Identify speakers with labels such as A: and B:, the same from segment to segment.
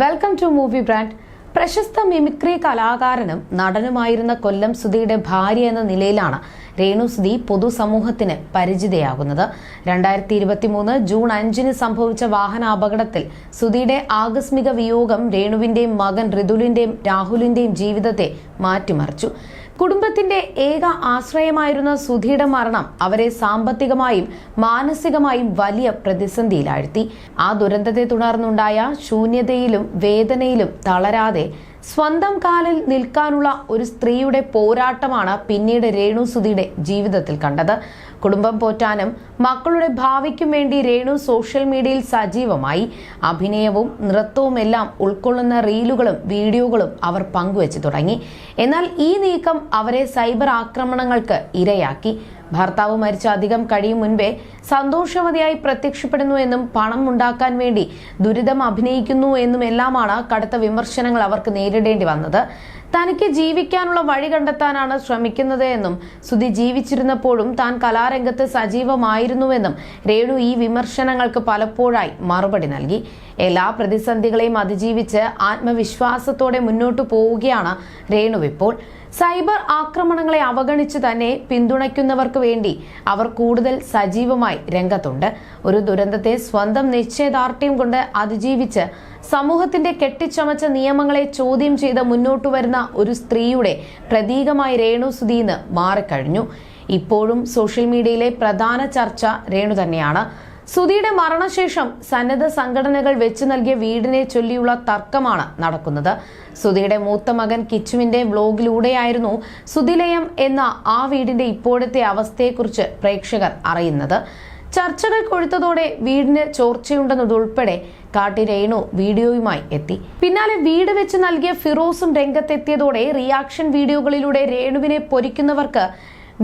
A: Welcome to movie brand പ്രശസ്ത mimicry കലാകാരനും നടനുമായിരുന്ന കൊല്ലം സുധിയുടെ ഭാര്യ എന്ന നിലയിലാണ് രേണു സുധി പൊതുസമൂഹത്തിന് പരിചിതയാകുന്നത്. രണ്ടായിരത്തി ഇരുപത്തി മൂന്ന് ജൂൺ അഞ്ചിന് സംഭവിച്ച വാഹന അപകടത്തിൽ സുധിയുടെ ആകസ്മിക വിയോഗം രേണുവിന്റെയും മകൻ ഋതുലിന്റെയും രാഹുലിന്റെയും ജീവിതത്തെ മാറ്റിമറിച്ചു. കുടുംബത്തിന്റെ ഏക ആശ്രയമായിരുന്ന സുധിയുടെ മരണം അവരെ സാമ്പത്തികമായും മാനസികമായും വലിയ പ്രതിസന്ധിയിലാഴ്ത്തി. ആ ദുരന്തത്തെ തുടർന്നുണ്ടായ ശൂന്യതയിലും വേദനയിലും തളരാതെ സ്വന്തം കാലിൽ നിൽക്കാനുള്ള ഒരു സ്ത്രീയുടെ പോരാട്ടമാണ് പിന്നീട് രേണു സുധിയുടെ ജീവിതത്തിൽ കണ്ടത്. കുടുംബം പോറ്റാനും മക്കളുടെ ഭാവിക്കും വേണ്ടി രേണു സോഷ്യൽ മീഡിയയിൽ സജീവമായി. അഭിനയവും നൃത്തവും എല്ലാം ഉൾക്കൊള്ളുന്ന റീലുകളും വീഡിയോകളും അവർ പങ്കുവച്ചു തുടങ്ങി. എന്നാൽ ഈ നീക്കം അവരെ സൈബർ ആക്രമണങ്ങൾക്ക് ഇരയാക്കി. ഭർത്താവ് മരിച്ച അധികം കഴിയും മുൻപേ സന്തോഷവതിയായി പ്രത്യക്ഷപ്പെടുന്നു എന്നും പണം ഉണ്ടാക്കാൻ വേണ്ടി ദുരിതം അഭിനയിക്കുന്നു എന്നും എല്ലാമാണ് കടുത്ത വിമർശനങ്ങൾ അവർക്ക് നേരിടേണ്ടി വന്നത്. തനിക്ക് ജീവിക്കാനുള്ള വഴി കണ്ടെത്താനാണ് ശ്രമിക്കുന്നത് എന്നും സുധി ജീവിച്ചിരുന്നപ്പോഴും താൻ കലാരംഗത്ത് സജീവമായിരുന്നുവെന്നും രേണു ഈ വിമർശനങ്ങൾക്ക് പലപ്പോഴായി മറുപടി നൽകി. എല്ലാ പ്രതിസന്ധികളെയും അതിജീവിച്ച് ആത്മവിശ്വാസത്തോടെ മുന്നോട്ടു പോവുകയാണ് രേണു ഇപ്പോൾ സൈബർ ആക്രമണങ്ങളെ അവഗണിച്ച് തന്നെ പിന്തുണയ്ക്കുന്നവർക്ക് വേണ്ടി അവർ കൂടുതൽ സജീവമായി രംഗത്തുണ്ട്. ഒരു ദുരന്തത്തെ സ്വന്തം നിശ്ചയദാർഢ്യം കൊണ്ട് അതിജീവിച്ച് സമൂഹത്തിന്റെ കെട്ടിച്ചമച്ച നിയമങ്ങളെ ചോദ്യം ചെയ്ത് മുന്നോട്ടു വരുന്ന ഒരു സ്ത്രീയുടെ പ്രതീകമായി രേണു സുധീന്ന് മാറിക്കഴിഞ്ഞു. ഇപ്പോഴും സോഷ്യൽ മീഡിയയിലെ പ്രധാന ചർച്ച രേണു തന്നെയാണ്. സുധിയുടെ മരണശേഷം സന്നദ്ധ സംഘടനകൾ വെച്ചു നൽകിയ വീടിനെ ചൊല്ലിയുള്ള തർക്കമാണ് നടക്കുന്നത്. സുധിയുടെ മൂത്ത മകൻ കിച്ചുവിന്റെ വ്ലോഗിലൂടെയായിരുന്നു സുധിലയം എന്ന ആ വീടിന്റെ ഇപ്പോഴത്തെ അവസ്ഥയെക്കുറിച്ച് പ്രേക്ഷകർ അറിയുന്നത്. ചർച്ചകൾ കൊഴുത്തതോടെ വീടിന് ചോർച്ചയുണ്ടെന്നതുൾപ്പെടെ കാട്ടി രേണു വീഡിയോയുമായി എത്തി. പിന്നാലെ വീട് വെച്ച് നൽകിയ ഫിറോസും രംഗത്തെത്തിയതോടെ റിയാക്ഷൻ വീഡിയോകളിലൂടെ രേണുവിനെ പൊരിക്കുന്നവർക്ക്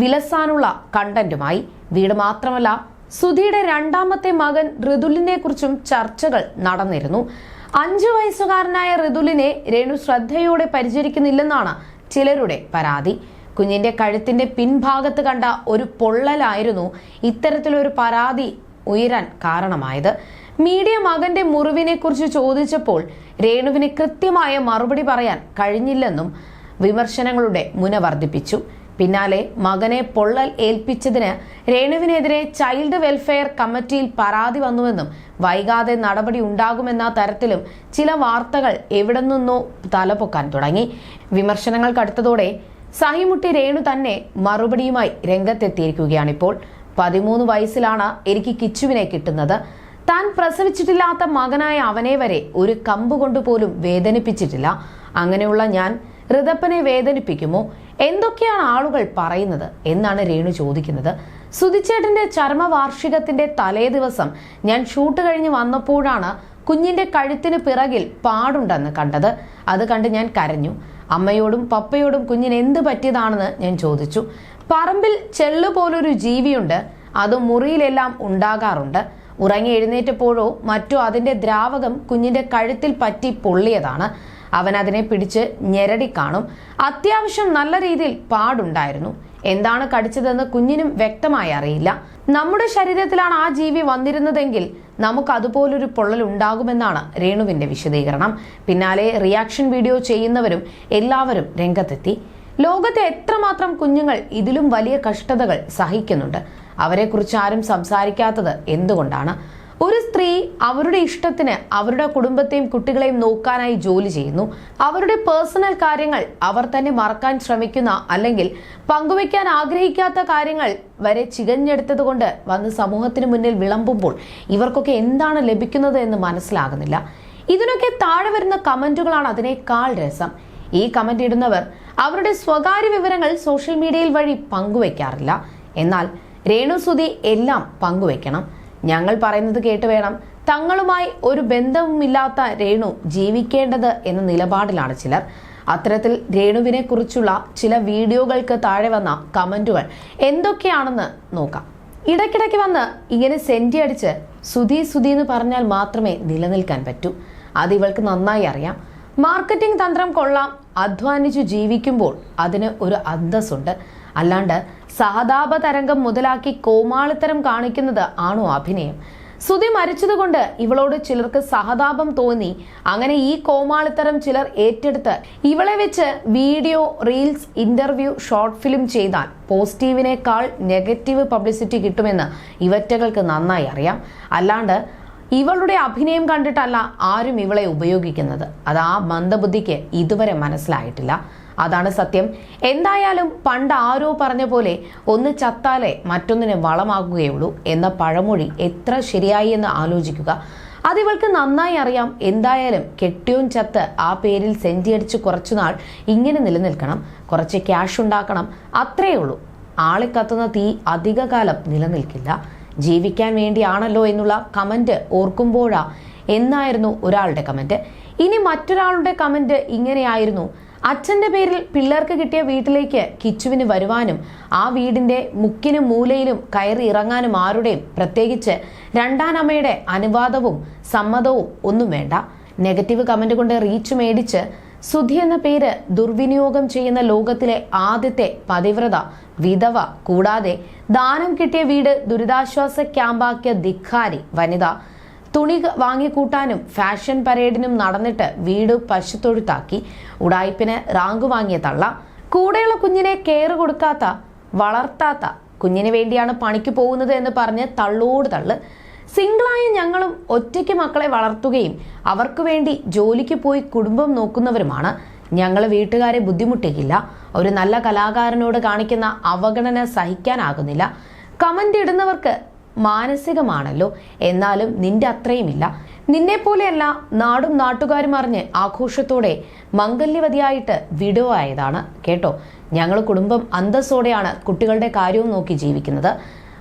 A: വിലസാനുള്ള കണ്ടന്റുമായി. വീട് മാത്രമല്ല സുധിയുടെ രണ്ടാമത്തെ മകൻ ഋതുലിനെ കുറിച്ചും ചർച്ചകൾ നടന്നിരുന്നു. അഞ്ചു വയസ്സുകാരനായ ഋതുലിനെ രേണു ശ്രദ്ധയോടെ പരിചരിക്കുന്നില്ലെന്നാണ് ചിലരുടെ പരാതി. കുഞ്ഞിന്റെ കഴുത്തിന്റെ പിൻഭാഗത്ത് കണ്ട ഒരു പൊള്ളലായിരുന്നു ഇത്തരത്തിലൊരു പരാതി ഉയരാൻ കാരണമായത്. മീഡിയ മകന്റെ മുറിവിനെ കുറിച്ച് ചോദിച്ചപ്പോൾ രേണുവിന് കൃത്യമായ മറുപടി പറയാൻ കഴിഞ്ഞില്ലെന്നും വിമർശനങ്ങളുടെ മുന വർദ്ധിപ്പിച്ചു. പിന്നാലെ മകനെ പൊള്ളൽ ഏൽപ്പിച്ചതിന് രേണുവിനെതിരെ ചൈൽഡ് വെൽഫെയർ കമ്മിറ്റിയിൽ പരാതി വന്നുവെന്നും വൈകാതെ നടപടി ഉണ്ടാകുമെന്ന തരത്തിലും ചില വാർത്തകൾ എവിടെ നിന്നോ തലപൊക്കാൻ തുടങ്ങി. വിമർശനങ്ങൾ കടുത്തതോടെ സഹിമുട്ടി രേണു തന്നെ മറുപടിയുമായി രംഗത്തെത്തിയിരിക്കുകയാണിപ്പോൾ. പതിമൂന്ന് വയസ്സിലാണ് എനിക്ക് കിച്ചുവിനെ കിട്ടുന്നത്. താൻ പ്രസവിച്ചിട്ടില്ലാത്ത മകനായ അവനെ വരെ ഒരു കമ്പ് കൊണ്ടുപോലും വേദനിപ്പിച്ചിട്ടില്ല. അങ്ങനെയുള്ള ഞാൻ ഋതപ്പനെ വേദനിപ്പിക്കുമോ? എന്തൊക്കെയാണ് ആളുകൾ പറയുന്നത് എന്നാണ് രേണു ചോദിക്കുന്നത്. സുധിച്ചേട്ടന്റെ ചർമ്മവാർഷികത്തിന്റെ തലേ ദിവസം ഞാൻ ഷൂട്ട് കഴിഞ്ഞ് വന്നപ്പോഴാണ് കുഞ്ഞിന്റെ കഴുത്തിന് പിറകിൽ പാടുണ്ടെന്ന് കണ്ടത്. അത് കണ്ട് ഞാൻ കരഞ്ഞു. അമ്മയോടും പപ്പയോടും കുഞ്ഞിന് എന്ത് പറ്റിയതാണെന്ന് ഞാൻ ചോദിച്ചു. പറമ്പിൽ ചെള്ളു പോലൊരു ജീവിയുണ്ട്. അത് മുറിയിലെല്ലാം ഉണ്ടാകാറുണ്ട്. ഉറങ്ങി എഴുന്നേറ്റപ്പോഴോ മറ്റോ അതിന്റെ ദ്രാവകം കുഞ്ഞിന്റെ കഴുത്തിൽ പറ്റി പൊള്ളിയതാണ്. അവൻ അതിനെ പിടിച്ച് ഞെരടി കാണും. അത്യാവശ്യം നല്ല രീതിയിൽ പാടുണ്ടായിരുന്നു. എന്താണ് കടിച്ചതെന്ന് കുഞ്ഞിനും വ്യക്തമായി അറിയില്ല. നമ്മുടെ ശരീരത്തിലാണ് ആ ജീവി വന്നിരുന്നതെങ്കിൽ നമുക്ക് അതുപോലൊരു പൊള്ളൽ ഉണ്ടാകുമെന്നാണ് രേണുവിന്റെ വിശദീകരണം. പിന്നാലെ റിയാക്ഷൻ വീഡിയോ ചെയ്യുന്നവരും എല്ലാവരും രംഗത്തെത്തി. ലോകത്തെ എത്രമാത്രം കുഞ്ഞുങ്ങൾ ഇതിലും വലിയ കഷ്ടതകൾ സഹിക്കുന്നുണ്ട്. അവരെക്കുറിച്ച് ആരും സംസാരിക്കാത്തത് എന്തുകൊണ്ടാണ്? ഒരു സ്ത്രീ അവരുടെ ഇഷ്ടത്തിന് അവരുടെ കുടുംബത്തെയും കുട്ടികളെയും നോക്കാനായി ജോലി ചെയ്യുന്നു. അവരുടെ പേഴ്സണൽ കാര്യങ്ങൾ അവർ തന്നെ മറക്കാൻ ശ്രമിക്കുന്ന അല്ലെങ്കിൽ പങ്കുവയ്ക്കാൻ ആഗ്രഹിക്കാത്ത കാര്യങ്ങൾ വരെ ചികഞ്ഞെടുത്തതുകൊണ്ട് വന്ന് സമൂഹത്തിന് മുന്നിൽ വിളമ്പുമ്പോൾ ഇവർക്കൊക്കെ എന്താണ് ലഭിക്കുന്നത് എന്ന് മനസ്സിലാകുന്നില്ല. ഇതിനൊക്കെ താഴെ വരുന്ന കമന്റുകളാണ് അതിനേക്കാൾ രസം. ഈ കമന്റ് ഇടുന്നവർ അവരുടെ സ്വകാര്യ വിവരങ്ങൾ സോഷ്യൽ മീഡിയയിൽ വഴി പങ്കുവെക്കാറില്ല എന്നാൽ രേണു സുധി എല്ലാം പങ്കുവെക്കണം ഞങ്ങൾ പറയുന്നത് കേട്ട് വേണം. തങ്ങളുമായി ഒരു ബന്ധവുമില്ലാത്ത രേണു ജീവിക്കേണ്ടത് എന്ന നിലപാടിലാണ് ചിലർ. അത്തരത്തിൽ രേണുവിനെ കുറിച്ചുള്ള ചില വീഡിയോകൾക്ക് താഴെ വന്ന കമന്റുകൾ എന്തൊക്കെയാണെന്ന് നോക്കാം. ഇടയ്ക്കിടയ്ക്ക് വന്ന് ഇങ്ങനെ സെന്റി അടിച്ച് സുധി സുധി എന്ന് പറഞ്ഞാൽ മാത്രമേ നിലനിൽക്കാൻ പറ്റൂ. അത് ഇവൾക്ക് നന്നായി അറിയാം. മാർക്കറ്റിംഗ് തന്ത്രം കൊള്ളാം. അധ്വാനിച്ചു ജീവിക്കുമ്പോൾ അതിന് ഒരു അന്തസ്സുണ്ട്. അല്ലാണ്ട് സഹതാപ തരംഗം മുതലാക്കി കോമാളിത്തരം കാണിക്കുന്നത് ആണോ അഭിനയം? സുതി മരിച്ചതുകൊണ്ട് ഇവളോട് ചിലർക്ക് സഹതാപം തോന്നി. അങ്ങനെ ഈ കോമാളിത്തരം ചിലർ ഏറ്റെടുത്ത് ഇവളെ വെച്ച് video reels interview short film ചെയ്താൽ പോസിറ്റീവിനേക്കാൾ നെഗറ്റീവ് പബ്ലിസിറ്റി കിട്ടുമെന്ന് ഇവറ്റകൾക്ക് നന്നായി അറിയാം. അല്ലാണ്ട് ഇവളുടെ അഭിനയം കണ്ടിട്ടല്ല ആരും ഇവളെ ഉപയോഗിക്കുന്നത്. അത് ആ മന്ദബുദ്ധിക്ക് ഇതുവരെ മനസ്സിലായിട്ടില്ല. അതാണ് സത്യം. എന്തായാലും പണ്ട് ആരോ പറഞ്ഞ പോലെ ഒന്ന് ചത്താലേ മറ്റൊന്നിന് വളമാകുകയുള്ളൂ എന്ന പഴമൊഴി എത്ര ശരിയായി എന്ന് ആലോചിക്കുക. അതിവൾക്ക് നന്നായി അറിയാം. എന്തായാലും കെട്ടിയോൻ ചത്ത് ആ പേരിൽ സെഞ്ചിയടിച്ച് കുറച്ചുനാൾ ഇങ്ങനെ നിലനിൽക്കണം. കുറച്ച് ക്യാഷ് ഉണ്ടാക്കണം. അത്രയേ ഉള്ളൂ. ആളെ കത്തുന്ന തീ അധികകാലം നിലനിൽക്കില്ല. ജീവിക്കാൻ വേണ്ടിയാണല്ലോ എന്നുള്ള കമന്റ് ഓർക്കുമ്പോഴാ എന്നായിരുന്നു ഒരാളുടെ കമന്റ് ഇനി മറ്റൊരാളുടെ കമന്റ് ഇങ്ങനെയായിരുന്നു. അച്ഛന്റെ പേരിൽ പിള്ളേർക്ക് കിട്ടിയ വീട്ടിലേക്ക് കിച്ചുവിന് വരുവാനും ആ വീടിന്റെ മുക്കിനും മൂലയിലും കയറി ഇറങ്ങാനും ആരുടെയും പ്രത്യേകിച്ച് രണ്ടാനമ്മയുടെ അനുവാദവും സമ്മതവും ഒന്നും വേണ്ട. നെഗറ്റീവ് കമന്റ് കൊണ്ട് റീച്ച് മേടിച്ച് സുധി എന്ന പേര് ദുർവിനിയോഗം ചെയ്യുന്ന ലോകത്തിലെ ആദ്യത്തെ പതിവ്രത വിധവ കൂടാതെ ദാനം കിട്ടിയ വീട് ദുരിതാശ്വാസ ക്യാമ്പാക്കിയ ധിക്കാരി വനിത. തുണി വാങ്ങിക്കൂട്ടാനും ഫാഷൻ പരേഡിനും നടന്നിട്ട് വീട് പശുത്തൊഴുത്താക്കി. ഉടായ്പിന് റാങ്ക് വാങ്ങിയ തള്ള കൂടെയുള്ള കുഞ്ഞിനെ കെയർ കൊടുക്കാത്ത വളർത്താത്ത കുഞ്ഞിന് വേണ്ടിയാണ് പണിക്ക് പോകുന്നത് എന്ന് പറഞ്ഞ് തള്ളോട് തള്ള്. സിംഗിളായ ഞങ്ങളും ഒറ്റയ്ക്ക് മക്കളെ വളർത്തുകയും അവർക്ക് വേണ്ടി ജോലിക്ക് പോയി കുടുംബം നോക്കുന്നവരുമാണ്. ഞങ്ങൾ വീട്ടുകാരെ ബുദ്ധിമുട്ടിക്കില്ല. ഒരു നല്ല കലാകാരനോട് കാണിക്കുന്ന അവഗണന സഹിക്കാനാകുന്നില്ല. കമന്റ് ഇടുന്നവർക്ക് മാനസികമാണല്ലോ. എന്നാലും നിന്റെ അത്രയുമില്ല. നിന്നെ പോലെയല്ല നാടും നാട്ടുകാരും അറിഞ്ഞ് ആഘോഷത്തോടെ മംഗല്യവതിയായിട്ട് വിഡോ ആയതാണ് കേട്ടോ? ഞങ്ങൾ കുടുംബം അന്തസ്സോടെയാണ് കുട്ടികളുടെ കാര്യവും നോക്കി ജീവിക്കുന്നത്.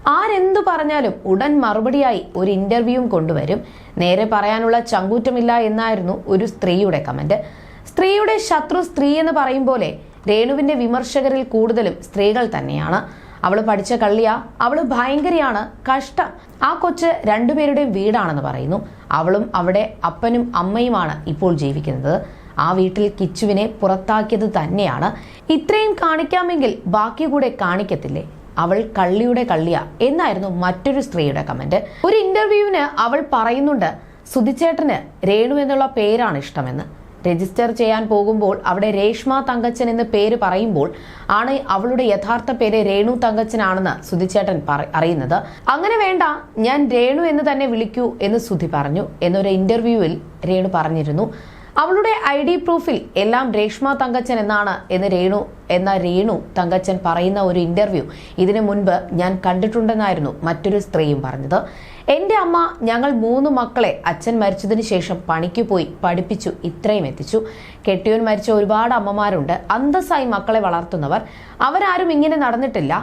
A: ആരെന്തു പറഞ്ഞാലും ഉടൻ മറുപടിയായി ഒരു ഇന്റർവ്യൂവും കൊണ്ടുവരും. നേരെ പറയാനുള്ള ചങ്കൂറ്റമില്ല എന്നായിരുന്നു ഒരു സ്ത്രീയുടെ കമന്റ്. സ്ത്രീയുടെ ശത്രു സ്ത്രീ എന്ന് പറയും പോലെ രേണുവിന്റെ വിമർശകരിൽ കൂടുതലും സ്ത്രീകൾ തന്നെയാണ്. അവൾ പഠിച്ച കള്ളിയ അവൾ ഭയങ്കരയാണ് കഷ്ടം. ആ കൊച്ച് രണ്ടുപേരുടെയും വീടാണെന്ന് പറയുന്നു. അവളും അവിടെ അപ്പനും അമ്മയുമാണ് ഇപ്പോൾ ജീവിക്കുന്നത്. ആ വീട്ടിൽ കിച്ചുവിനെ പുറത്താക്കിയത് തന്നെയാണ്. ഇത്രയും കാണിക്കാമെങ്കിൽ ബാക്കി കൂടെ കാണിക്കത്തില്ലേ? അവൾ കള്ളിയുടെ കള്ളിയ എന്നായിരുന്നു മറ്റൊരു സ്ത്രീയുടെ കമന്റ്. ഒരു ഇന്റർവ്യൂവിന് അവൾ പറയുന്നുണ്ട് സുധിച്ചേട്ടന് രേണു എന്നുള്ള പേരാണ് ഇഷ്ടമെന്ന്. രജിസ്റ്റർ ചെയ്യാൻ പോകുമ്പോൾ അവിടെ രേഷ്മ തങ്കച്ചൻ എന്ന് പേര് പറയുമ്പോൾ ആണ് അവളുടെ യഥാർത്ഥ പേര് രേണു തങ്കച്ചനാണെന്ന് സുധിച്ചേട്ടൻ അറിയുന്നത്. അങ്ങനെ വേണ്ട ഞാൻ രേണു എന്ന് തന്നെ വിളിക്കൂ എന്ന് സുധി പറഞ്ഞു. എന്നൊരു ഇന്റർവ്യൂവിൽ രേണു പറഞ്ഞിരുന്നു. അവളുടെ ഐ ഡി പ്രൂഫിൽ എല്ലാം രേഷ്മ തങ്കച്ചൻ എന്നാണ് എന്ന് രേണു എന്ന രേണു തങ്കച്ചൻ പറയുന്ന ഒരു ഇന്റർവ്യൂ ഇതിനു മുൻപ് ഞാൻ കണ്ടിട്ടുണ്ടെന്നായിരുന്നു മറ്റൊരു സ്ത്രീയും പറഞ്ഞത്. എന്റെ അമ്മ ഞങ്ങൾ മൂന്ന് മക്കളെ അച്ഛൻ മരിച്ചതിന് ശേഷം പണിക്ക് പോയി പഠിപ്പിച്ചു ഇത്രയും എത്തിച്ചു. കെട്ടിയോൻ മരിച്ച ഒരുപാട് അമ്മമാരുണ്ട് അന്തസ്സായി മക്കളെ വളർത്തുന്നവർ. അവരാരും ഇങ്ങനെ നടന്നിട്ടില്ല.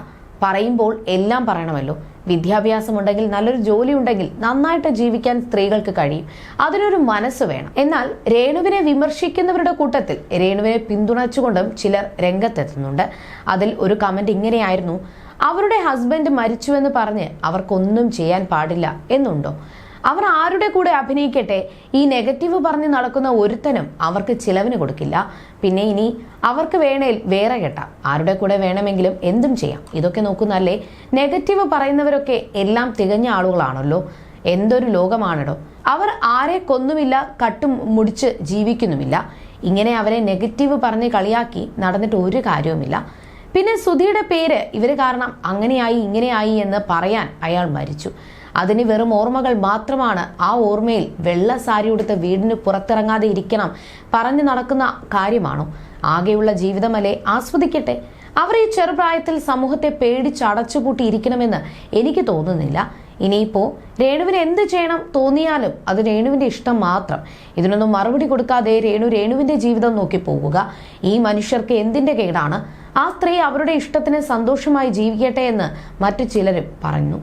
A: പറയുമ്പോൾ എല്ലാം പറയണമല്ലോ. വിദ്യാഭ്യാസം ഉണ്ടെങ്കിൽ നല്ലൊരു ജോലി ഉണ്ടെങ്കിൽ നന്നായിട്ട് ജീവിക്കാൻ സ്ത്രീകൾക്ക് കഴിയും. അതിനൊരു മനസ്സ് വേണം. എന്നാൽ രേണുവിനെ വിമർശിക്കുന്നവരുടെ കൂട്ടത്തിൽ രേണുവിനെ പിന്തുണച്ചുകൊണ്ടും ചിലർ രംഗത്തെത്തുന്നുണ്ട്. അതിൽ ഒരു കമന്റ് ഇങ്ങനെയായിരുന്നു അവരുടെ ഹസ്ബൻഡ് മരിച്ചുവെന്ന് പറഞ്ഞ് അവർക്കൊന്നും ചെയ്യാൻ പാടില്ല എന്നുണ്ടോ? അവർ ആരുടെ കൂടെ അഭിനയിക്കട്ടെ? ഈ നെഗറ്റീവ് പറഞ്ഞ് നടക്കുന്ന ഒരുത്തനും അവർക്ക് ചിലവിന് കൊടുക്കില്ല. പിന്നെ ഇനി അവർക്ക് വേണേൽ വേറെ കെട്ടാം. ആരുടെ കൂടെ വേണമെങ്കിലും എന്തും ചെയ്യാം. ഇതൊക്കെ നോക്കുന്നല്ലേ നെഗറ്റീവ് പറയുന്നവരൊക്കെ എല്ലാം തികഞ്ഞ ആളുകളാണല്ലോ. എന്തൊരു ലോകമാണടോ. അവർ ആരെ കൊന്നുമില്ല കട്ടും മുടിച്ച് ജീവിക്കുന്നുമില്ല. ഇങ്ങനെ അവരെ നെഗറ്റീവ് പറഞ്ഞ് കളിയാക്കി നടന്നിട്ട് ഒരു കാര്യവുമില്ല. പിന്നെ സുധിയുടെ പേര് ഇവർ കാരണം അങ്ങനെയായി ഇങ്ങനെയായി എന്ന് പറയാൻ അയാൾ മരിച്ചു. അതിന് വെറും ഓർമ്മകൾ മാത്രമാണ് ആ ഓർമ്മയിൽ വെള്ള സാരി ഉടുത്ത് വീടിന് പുറത്തിറങ്ങാതെ ഇരിക്കണം പറഞ്ഞു നടക്കുന്ന കാര്യമാണോ? ആകെയുള്ള ജീവിതമല്ലേ ആസ്വദിക്കട്ടെ. അവർ ഈ ചെറുപ്രായത്തിൽ സമൂഹത്തെ പേടിച്ചടച്ചുപൂട്ടി ഇരിക്കണമെന്ന് എനിക്ക് തോന്നുന്നില്ല. ഇനിയിപ്പോ രേണുവിന് എന്ത് ചെയ്യണം തോന്നിയാലും അത് രേണുവിന്റെ ഇഷ്ടം മാത്രം. ഇതിനൊന്നും മറുപടി കൊടുക്കാതെ രേണു രേണുവിന്റെ ജീവിതം നോക്കി പോകുക ഈ മനുഷ്യർക്ക് എന്തിന്റെ കേടാണ്? ആ സ്ത്രീ അവരുടെ ഇഷ്ടത്തിന് സന്തോഷമായി ജീവിക്കട്ടെ എന്ന് മറ്റു ചിലരും പറഞ്ഞു.